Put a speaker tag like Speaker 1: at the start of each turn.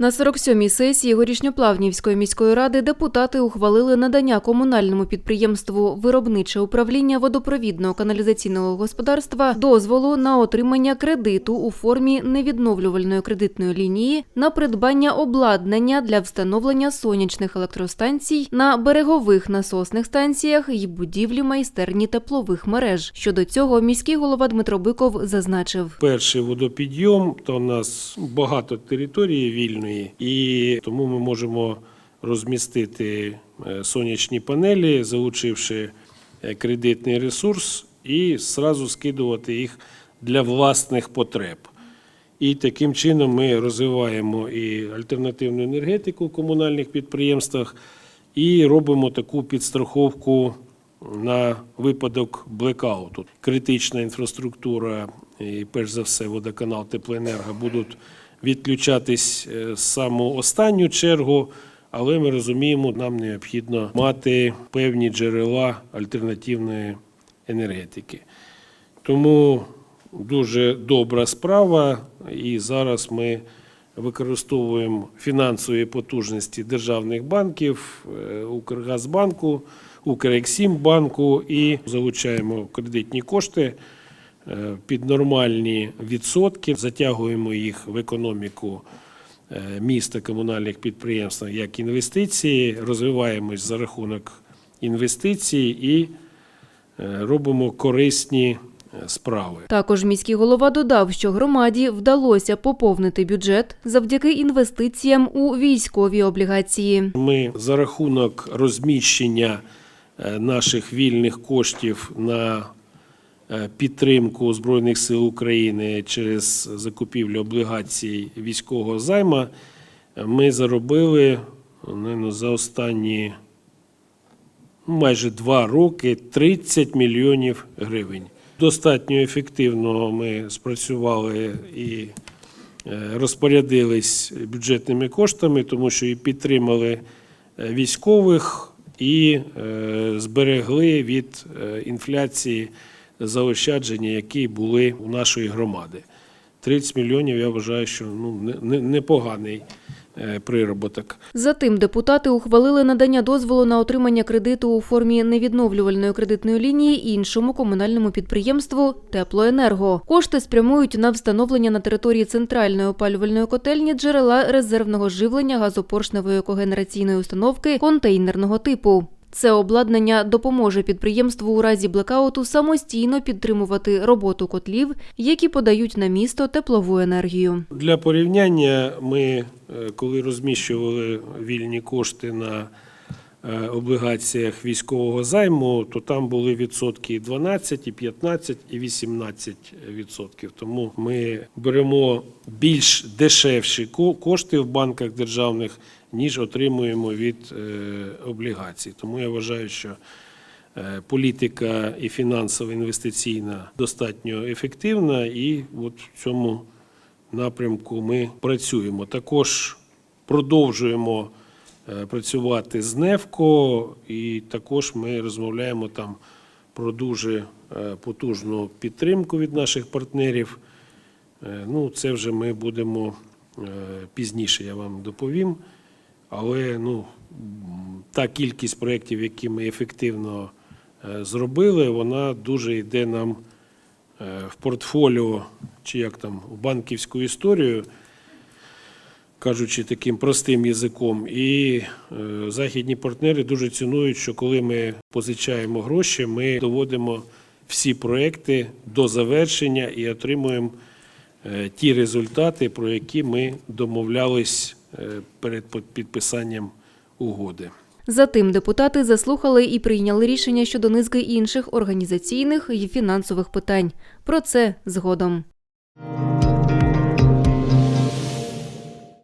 Speaker 1: На 47-й сесії Горішньоплавнівської міської ради депутати ухвалили надання комунальному підприємству Виробниче управління водопровідного каналізаційного господарства дозволу на отримання кредиту у формі невідновлювальної кредитної лінії на придбання обладнання для встановлення сонячних електростанцій на берегових насосних станціях і будівлі майстерні теплових мереж. Щодо цього міський голова Дмитро Биков зазначив.
Speaker 2: Перший водопідйом, то у нас багато території вільної, і тому ми можемо розмістити е, сонячні панелі, залучивши е, кредитний ресурс, і зразу скидувати їх для власних потреб. І таким чином ми розвиваємо і альтернативну енергетику в комунальних підприємствах, і робимо таку підстраховку на випадок блекауту. Критична інфраструктура, і перш за все, водоканал Теплоенерго будуть відключатись е, з саму останню чергу. Але ми розуміємо, нам необхідно мати певні джерела альтернативної енергетики. Тому дуже добра справа, і зараз ми використовуємо фінансові потужності державних банків, е, Укргазбанку, Укрексімбанку і залучаємо кредитні кошти е, під нормальні відсотки, затягуємо їх в економіку е, міста комунальних підприємств як інвестиції, розвиваємось за рахунок інвестицій і е, робимо корисні е, справи.
Speaker 1: Також міський голова додав, що громаді вдалося поповнити бюджет завдяки інвестиціям у військові облігації.
Speaker 2: Ми за рахунок розміщення е, наших вільних коштів на е, підтримку Збройних сил України через закупівлю облігацій військового займа, е, ми заробили наверно, за останні ну, майже два роки 30 мільйонів гривень. Достатньо ефективно ми спрацювали і е, розпорядились бюджетними коштами, тому що і підтримали е, військових, і е, зберегли від е, інфляції заощадження, які були у нашої громади. 30 мільйонів, я вважаю, що ну, не- не- непоганий е, прироботок.
Speaker 1: Затим депутати ухвалили надання дозволу на отримання кредиту у формі невідновлювальної кредитної лінії іншому комунальному підприємству Теплоенерго. Кошти спрямують на встановлення на території центральної опалювальної котельні джерела резервного живлення газопоршневої когенераційної установки контейнерного типу. Це обладнання допоможе підприємству у разі блекауту самостійно підтримувати роботу котлів, які подають на місто теплову енергію.
Speaker 2: Для порівняння, ми, е, коли розміщували вільні кошти на е, облігаціях військового займу, то там були відсотки і 12, і 15, і 18 відсотків. Тому ми беремо більш дешевші ко- кошти в банках державних, ніж отримуємо від е, облігацій. Тому я вважаю, що е, політика і фінансово інвестиційна достатньо ефективна, і от в цьому напрямку ми працюємо. Також продовжуємо е, працювати з НЕФКО, і також ми розмовляємо там про дуже потужну підтримку від наших партнерів. Ну, це вже ми будемо пізніше, я вам доповім. Але ну, та кількість проєктів, які ми ефективно е, зробили, вона дуже йде нам е, в портфоліо, чи як там, в банківську історію, кажучи таким простим язиком. І е, західні партнери дуже цінують, що коли ми позичаємо гроші, ми доводимо всі проекти до завершення і отримуємо ті результати, про які ми домовлялись перед підписанням угоди.
Speaker 1: Затим депутати заслухали і прийняли рішення щодо низки інших організаційних і фінансових питань. Про це згодом.